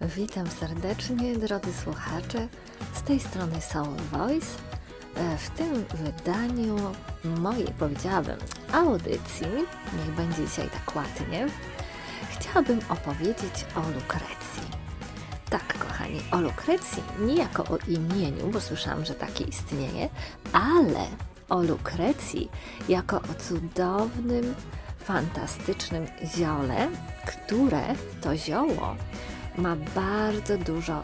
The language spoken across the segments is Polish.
Witam serdecznie, drodzy słuchacze. Z tej strony Soul Voice. E, W tym wydaniu mojej, powiedziałabym, audycji, niech będzie dzisiaj tak ładnie, chciałabym opowiedzieć o Lukrecji. Tak, kochani, o Lukrecji, nie jako o imieniu, bo słyszałam, że takie istnieje, ale o Lukrecji jako o cudownym, fantastycznym ziole, które to zioło ma bardzo dużo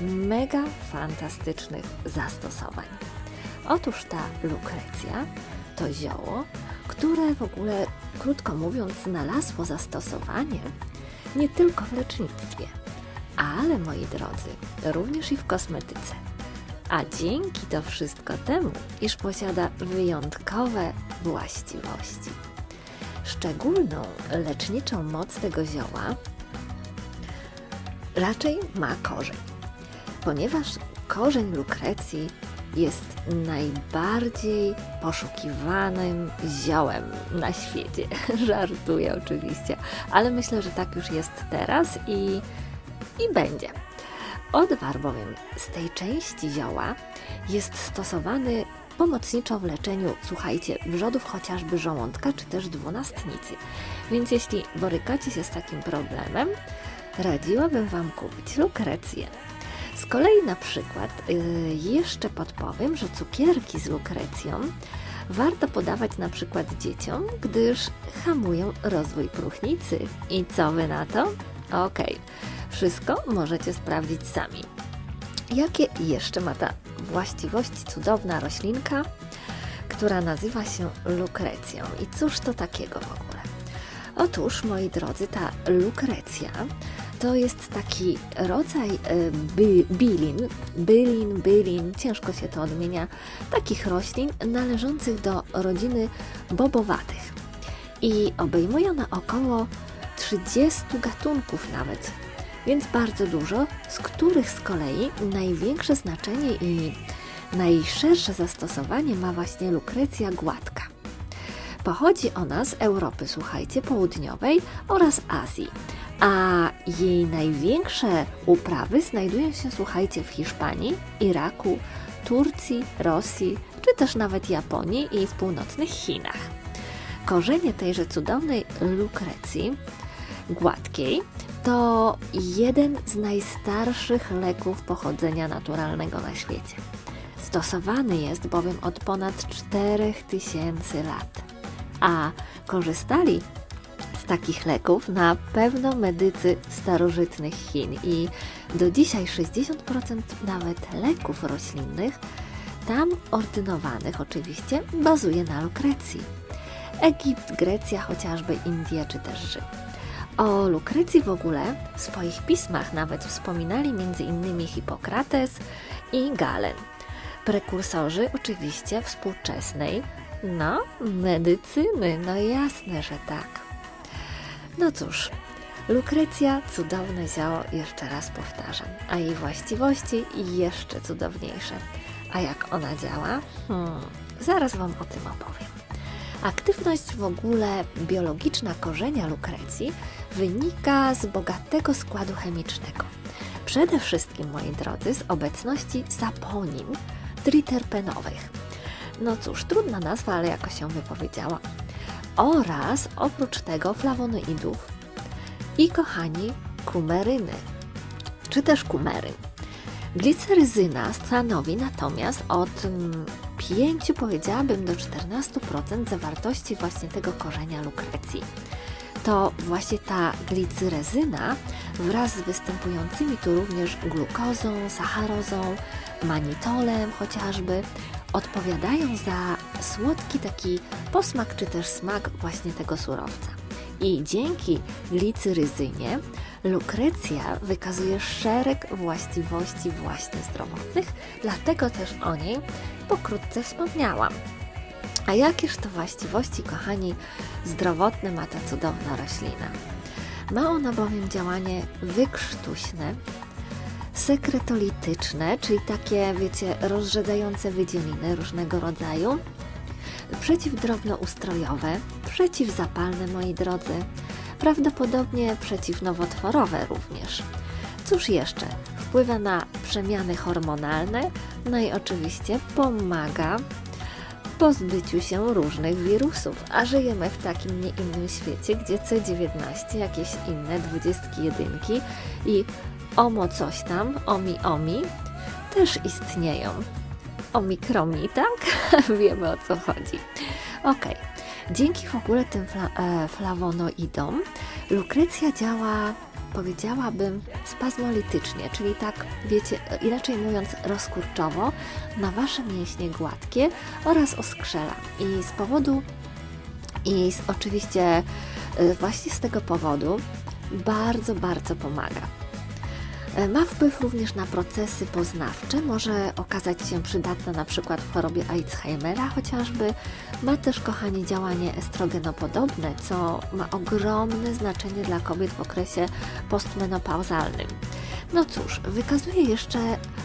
mega fantastycznych zastosowań. Otóż ta lukrecja to zioło, które w ogóle, krótko mówiąc, znalazło zastosowanie nie tylko w lecznictwie, ale moi drodzy, również i w kosmetyce. A dzięki to wszystko temu, iż posiada wyjątkowe właściwości. Szczególną leczniczą moc tego zioła raczej ma korzeń, ponieważ korzeń lukrecji jest najbardziej poszukiwanym ziołem na świecie. Żartuję oczywiście, ale myślę, że tak już jest teraz i, i będzie. Odwar bowiem z tej części zioła jest stosowany pomocniczo w leczeniu, słuchajcie, wrzodów chociażby żołądka czy też dwunastnicy. Więc jeśli borykacie się z takim problemem, radziłabym Wam kupić lukrecję. Z kolei na przykład yy, jeszcze podpowiem, że cukierki z lukrecją warto podawać na przykład dzieciom, gdyż hamują rozwój próchnicy. I co Wy na to? Okej, wszystko możecie sprawdzić sami. Jakie jeszcze ma ta właściwości cudowna roślinka, która nazywa się lukrecją? I cóż to takiego w ogóle? Otóż, moi drodzy, ta lukrecja to jest taki rodzaj e, by, bilin, bylin, bylin, ciężko się to odmienia, takich roślin należących do rodziny bobowatych. I obejmuje ona około 30 gatunków nawet, więc bardzo dużo, z których z kolei największe znaczenie i najszersze zastosowanie ma właśnie lukrecja gładka. Pochodzi ona z Europy, słuchajcie, południowej oraz Azji, a jej największe uprawy znajdują się, słuchajcie, w Hiszpanii, Iraku, Turcji, Rosji, czy też nawet Japonii i w północnych Chinach. Korzenie tejże cudownej lukrecji gładkiej to jeden z najstarszych leków pochodzenia naturalnego na świecie. Stosowany jest bowiem od ponad 4000 lat, a korzystali takich leków na pewno medycy starożytnych Chin i do dzisiaj 60% nawet leków roślinnych tam ordynowanych oczywiście bazuje na lukrecji. Egipt, Grecja, chociażby Indie czy też Rzym. O lukrecji w ogóle w swoich pismach nawet wspominali m.in. Hipokrates i Galen. Prekursorzy oczywiście współczesnej, no, medycyny, no jasne, że tak. No cóż, lukrecja, cudowne zioło, jeszcze raz powtarzam, a jej właściwości jeszcze cudowniejsze. A jak ona działa? Hmm, zaraz Wam o tym opowiem. Aktywność w ogóle biologiczna korzenia lukrecji wynika z bogatego składu chemicznego. Przede wszystkim, moi drodzy, z obecności saponin triterpenowych. No cóż, trudna nazwa, ale jakoś się wypowiedziała. Oraz oprócz tego flawonoidów i kochani, kumeryny, czy też kumeryn. Gliceryzyna stanowi natomiast od mm, 5, powiedziałabym, do 14% zawartości właśnie tego korzenia lukrecji. To właśnie ta glicyrezyna wraz z występującymi tu również glukozą, sacharozą, manitolem chociażby odpowiadają za słodki taki posmak czy też smak właśnie tego surowca. I dzięki glicyryzynie lukrecja wykazuje szereg właściwości właśnie zdrowotnych, dlatego też o niej pokrótce wspomniałam. A jakież to właściwości, kochani, zdrowotne ma ta cudowna roślina? Ma ona bowiem działanie wykrztuśne, sekretolityczne, czyli takie, wiecie, rozrzedzające wydzieliny różnego rodzaju, przeciwdrobnoustrojowe, przeciwzapalne, moi drodzy, prawdopodobnie przeciwnowotworowe również. Cóż jeszcze? Wpływa na przemiany hormonalne, no i oczywiście pomaga pozbyciu się różnych wirusów, a żyjemy w takim nie innym świecie, gdzie C19, jakieś inne dwudziestki jedynki i omo coś tam, omi omi, też istnieją. Omikromi, tak? Wiemy o co chodzi. Okej. Dzięki w ogóle tym fla e, flawonoidom lukrecja działa, powiedziałabym, spazmolitycznie, czyli tak, wiecie, inaczej mówiąc, rozkurczowo na Wasze mięśnie gładkie oraz oskrzela. I z powodu, i z, oczywiście e, właśnie z tego powodu bardzo, bardzo pomaga. E, Ma wpływ również na procesy poznawcze, może okazać się przydatna na przykład w chorobie Alzheimera chociażby. Ma też, kochani, działanie estrogenopodobne, co ma ogromne znaczenie dla kobiet w okresie postmenopauzalnym. No cóż, wykazuje jeszcze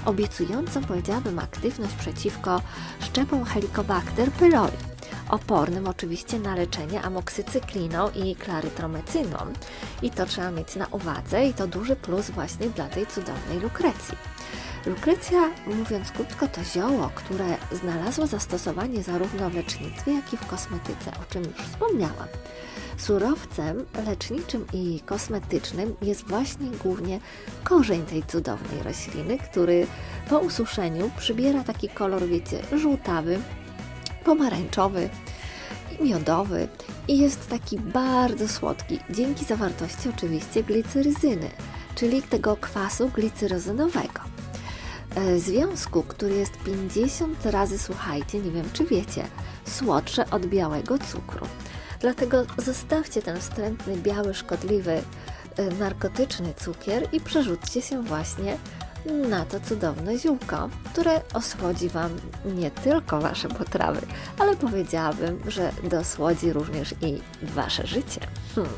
obiecującą, powiedziałabym, aktywność przeciwko szczepom Helicobacter pylori opornym oczywiście na leczenie amoksycykliną i klarytromecyną. I to trzeba mieć na uwadze i to duży plus właśnie dla tej cudownej lukrecji. Lukrecja, mówiąc krótko, to zioło, które znalazło zastosowanie zarówno w lecznictwie, jak i w kosmetyce, o czym już wspomniałam. Surowcem leczniczym i kosmetycznym jest właśnie głównie korzeń tej cudownej rośliny, który po ususzeniu przybiera taki kolor, wiecie, żółtawy, pomarańczowy i miodowy i jest taki bardzo słodki, dzięki zawartości oczywiście gliceryzyny, czyli tego kwasu glicerozynowego. E, Związku, który jest 50 razy, słuchajcie, nie wiem czy wiecie, słodsze od białego cukru. Dlatego zostawcie ten wstrętny, biały, szkodliwy, e, narkotyczny cukier i przerzućcie się właśnie na to cudowne ziółko, które osłodzi Wam nie tylko Wasze potrawy, ale powiedziałabym, że dosłodzi również i Wasze życie. Hmm.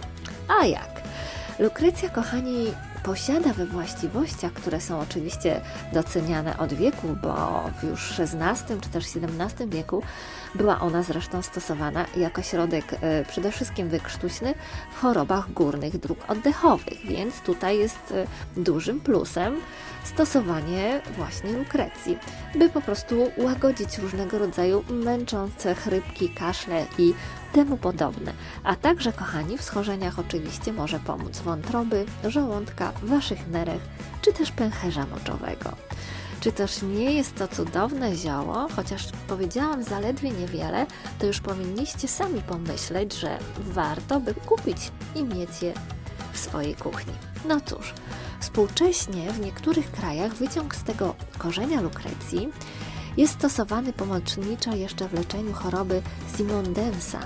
A jak? Lukrecja, kochani, posiada we właściwościach, które są oczywiście doceniane od wieku, bo w już XVI czy też XVII wieku była ona zresztą stosowana jako środek e, przede wszystkim wykrztuśny w chorobach górnych dróg oddechowych, więc tutaj jest e, dużym plusem stosowanie właśnie lukrecji, by po prostu łagodzić różnego rodzaju męczące chrypki, kaszle i temu podobne. A także, kochani, w schorzeniach oczywiście może pomóc wątroby, żołądka, waszych nerek, czy też pęcherza moczowego. Czy też nie jest to cudowne zioło? Chociaż powiedziałam zaledwie niewiele, to już powinniście sami pomyśleć, że warto by kupić i mieć je w swojej kuchni. No cóż, współcześnie w niektórych krajach wyciąg z tego korzenia lukrecji jest stosowany pomocniczo jeszcze w leczeniu choroby Simondensa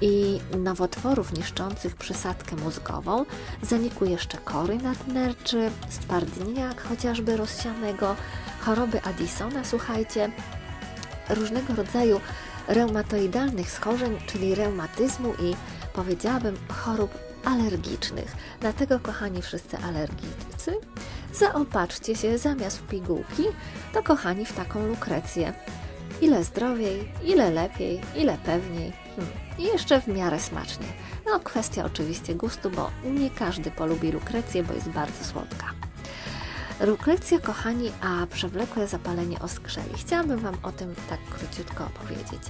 i nowotworów niszczących przysadkę mózgową, zaniku jeszcze kory nadnerczy, stwardnienia chociażby rozsianego, choroby Addisona, słuchajcie, różnego rodzaju reumatoidalnych schorzeń, czyli reumatyzmu i powiedziałabym chorób alergicznych. Dlatego, kochani wszyscy alergicy, zaopatrzcie się zamiast w pigułki, to kochani w taką lukrecję. Ile zdrowiej, ile lepiej, ile pewniej hmm. jeszcze w miarę smacznie. No, kwestia oczywiście gustu, bo nie każdy polubi lukrecję, bo jest bardzo słodka. Lukrecja, kochani, a przewlekłe zapalenie oskrzeli. Chciałabym Wam o tym tak króciutko opowiedzieć.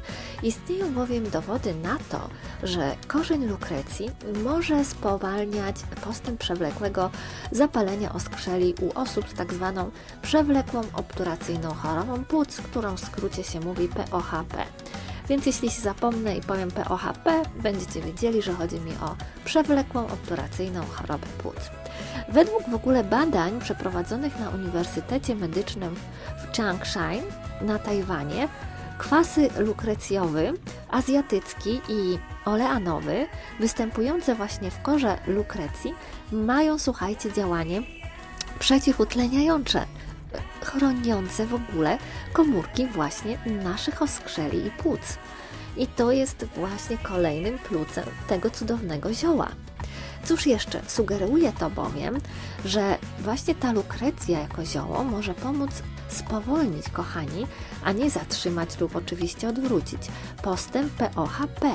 Istnieją bowiem dowody na to, że korzeń lukrecji może spowalniać postęp przewlekłego zapalenia oskrzeli u osób z tak zwaną przewlekłą obturacyjną chorobą płuc, którą w skrócie się mówi POHP. Więc jeśli się zapomnę i powiem POHP, będziecie wiedzieli, że chodzi mi o przewlekłą obturacyjną chorobę płuc. Według w ogóle badań przeprowadzonych na Uniwersytecie Medycznym w Changshan na Tajwanie, kwasy lukrecjowy, azjatycki i oleanowy, występujące właśnie w korze lukrecji, mają, słuchajcie, działanie przeciwutleniające, chroniące w ogóle komórki właśnie naszych oskrzeli i płuc. I to jest właśnie kolejnym plusem tego cudownego zioła. Cóż jeszcze? Sugeruje to bowiem, że właśnie ta lukrecja jako zioło może pomóc spowolnić, kochani, a nie zatrzymać lub oczywiście odwrócić postęp POHP,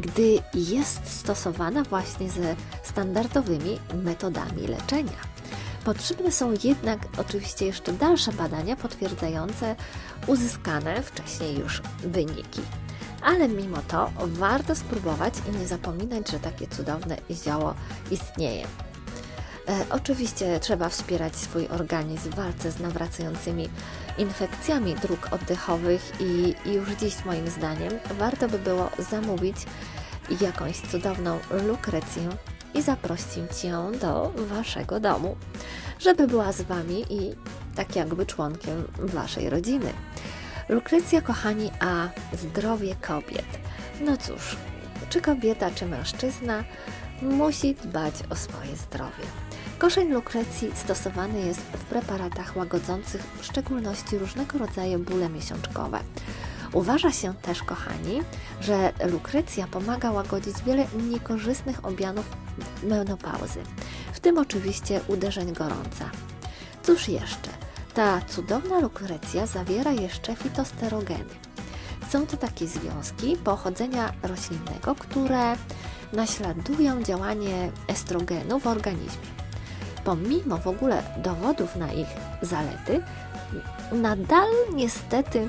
gdy jest stosowana właśnie ze standardowymi metodami leczenia. Potrzebne są jednak oczywiście jeszcze dalsze badania potwierdzające uzyskane wcześniej już wyniki. Ale mimo to warto spróbować i nie zapominać, że takie cudowne zioło istnieje. E, oczywiście trzeba wspierać swój organizm w walce z nawracającymi infekcjami dróg oddechowych i, i już dziś moim zdaniem warto by było zamówić jakąś cudowną lukrecję i zaprosić ją do Waszego domu, żeby była z Wami i tak jakby członkiem Waszej rodziny. Lukrecja, kochani, a zdrowie kobiet. No cóż, czy kobieta, czy mężczyzna musi dbać o swoje zdrowie. Korzeń lukrecji stosowany jest w preparatach łagodzących w szczególności różnego rodzaju bóle miesiączkowe. Uważa się też, kochani, że lukrecja pomaga łagodzić wiele niekorzystnych objawów menopauzy, w tym oczywiście uderzeń gorąca. Cóż jeszcze? Ta cudowna lukrecja zawiera jeszcze fitosterogeny. Są to takie związki pochodzenia roślinnego, które naśladują działanie estrogenu w organizmie. Pomimo w ogóle dowodów na ich zalety, nadal niestety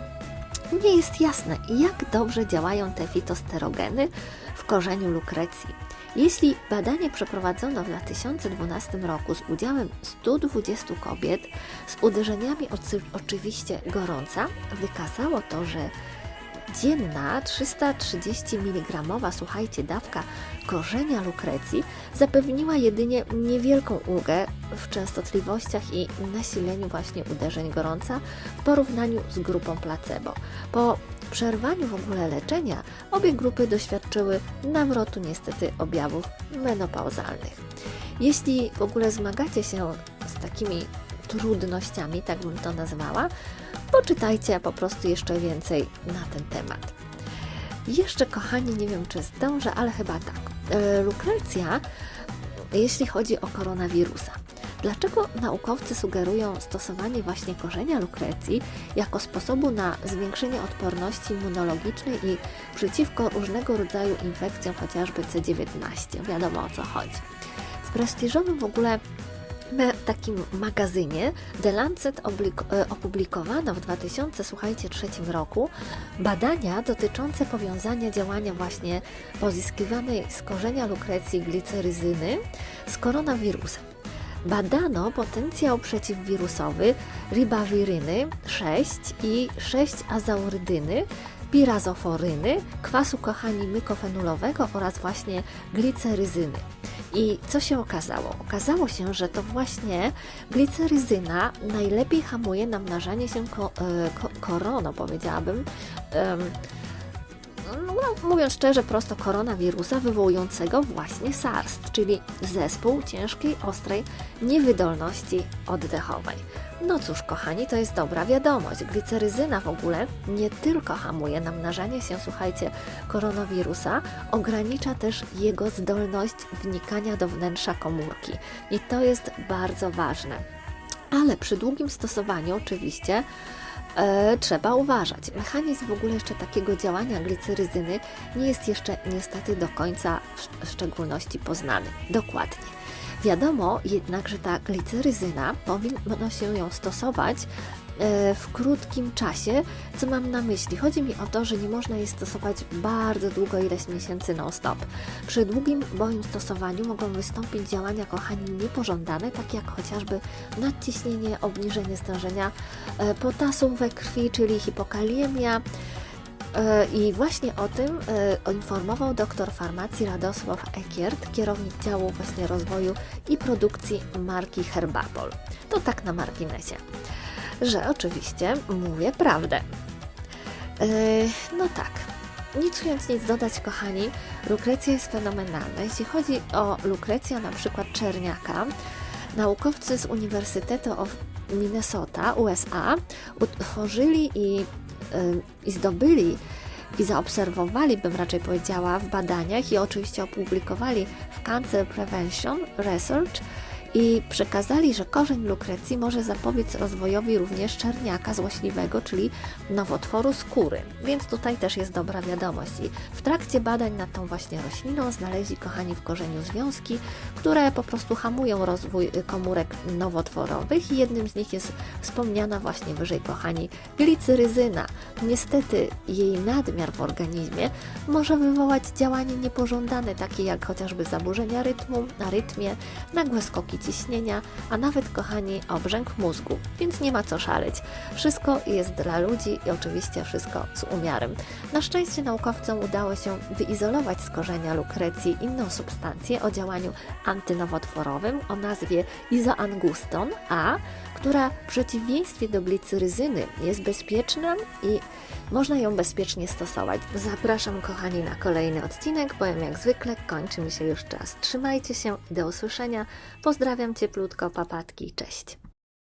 nie jest jasne, jak dobrze działają te fitosterogeny w korzeniu lukrecji. Jeśli badanie przeprowadzono w 2012 roku z udziałem 120 kobiet z uderzeniami oczywiście gorąca, wykazało to, że dzienna 330 mg, słuchajcie, dawka korzenia lukrecji zapewniła jedynie niewielką ulgę w częstotliwościach i nasileniu właśnie uderzeń gorąca w porównaniu z grupą placebo. Po przerwaniu w ogóle leczenia obie grupy doświadczyły nawrotu niestety objawów menopauzalnych. Jeśli w ogóle zmagacie się z takimi trudnościami, tak bym to nazwała, poczytajcie po prostu jeszcze więcej na ten temat. Jeszcze, kochani, nie wiem czy zdążę, ale chyba tak. E, lukrecja, jeśli chodzi o koronawirusa. Dlaczego naukowcy sugerują stosowanie właśnie korzenia lukrecji jako sposobu na zwiększenie odporności immunologicznej i przeciwko różnego rodzaju infekcjom, chociażby C19? Wiadomo o co chodzi. W prestiżowym w ogóle takim magazynie The Lancet e, opublikowano w 2003 roku badania dotyczące powiązania działania właśnie pozyskiwanej z korzenia lukrecji gliceryzyny z koronawirusem. Badano potencjał przeciwwirusowy ribawiryny 6 i 6-azaurydyny, pirazoforyny, kwasu kochani mykofenulowego oraz właśnie gliceryzyny. I co się okazało? Okazało się, że to właśnie gliceryzyna najlepiej hamuje namnażanie się ko e, ko korono, powiedziałabym. No, mówiąc szczerze, prosto koronawirusa wywołującego właśnie SARS, czyli zespół ciężkiej, ostrej niewydolności oddechowej. No cóż, kochani, to jest dobra wiadomość. Gliceryzyna w ogóle nie tylko hamuje namnażanie się, słuchajcie, koronawirusa, ogranicza też jego zdolność wnikania do wnętrza komórki. I to jest bardzo ważne. Ale przy długim stosowaniu, oczywiście, e, trzeba uważać. Mechanizm w ogóle jeszcze takiego działania gliceryzyny nie jest jeszcze niestety do końca w szczególności poznany. Dokładnie. Wiadomo jednak, że ta gliceryzyna powinno się ją stosować e, w krótkim czasie. Co mam na myśli? Chodzi mi o to, że nie można jej stosować bardzo długo, ileś miesięcy non-stop. Przy długim bowiem stosowaniu mogą wystąpić działania, kochani, niepożądane, takie jak chociażby nadciśnienie, obniżenie stężenia e, potasu we krwi, czyli hipokaliemia, I właśnie o tym e, informował doktor farmacji Radosław Ekiert, kierownik działu właśnie rozwoju i produkcji marki Herbapol. To tak na marginesie, że oczywiście mówię prawdę. E, no tak, nic ując, nic dodać, kochani, lukrecja jest fenomenalna. Jeśli chodzi o lukrecję na przykład czerniaka, naukowcy z Uniwersytetu of Minnesota, USA, utworzyli i i zdobyli i zaobserwowali, bym raczej powiedziała, w badaniach i oczywiście opublikowali w Cancer Prevention Research i przekazali, że korzeń lukrecji może zapobiec rozwojowi również czerniaka złośliwego, czyli nowotworu skóry. Więc tutaj też jest dobra wiadomość. I w trakcie badań nad tą właśnie rośliną znaleźli, kochani, w korzeniu związki, które po prostu hamują rozwój y, komórek nowotworowych i jednym z nich jest wspomniana właśnie wyżej, kochani, glicyryzyna. Niestety jej nadmiar w organizmie może wywołać działanie niepożądane, takie jak chociażby zaburzenia rytmu, arytmie, nagłe skoki ciśnienia, a nawet, kochani, obrzęk mózgu. Więc nie ma co szaleć. Wszystko jest dla ludzi i oczywiście wszystko z umiarem. Na szczęście naukowcom udało się wyizolować z korzenia lukrecji inną substancję o działaniu antynowotworowym o nazwie izoanguston A, która w przeciwieństwie do glicyryzyny jest bezpieczna i można ją bezpiecznie stosować. Zapraszam kochani na kolejny odcinek, bowiem jak zwykle kończy mi się już czas. Trzymajcie się i do usłyszenia. Pozdrawiam cieplutko, papatki, cześć.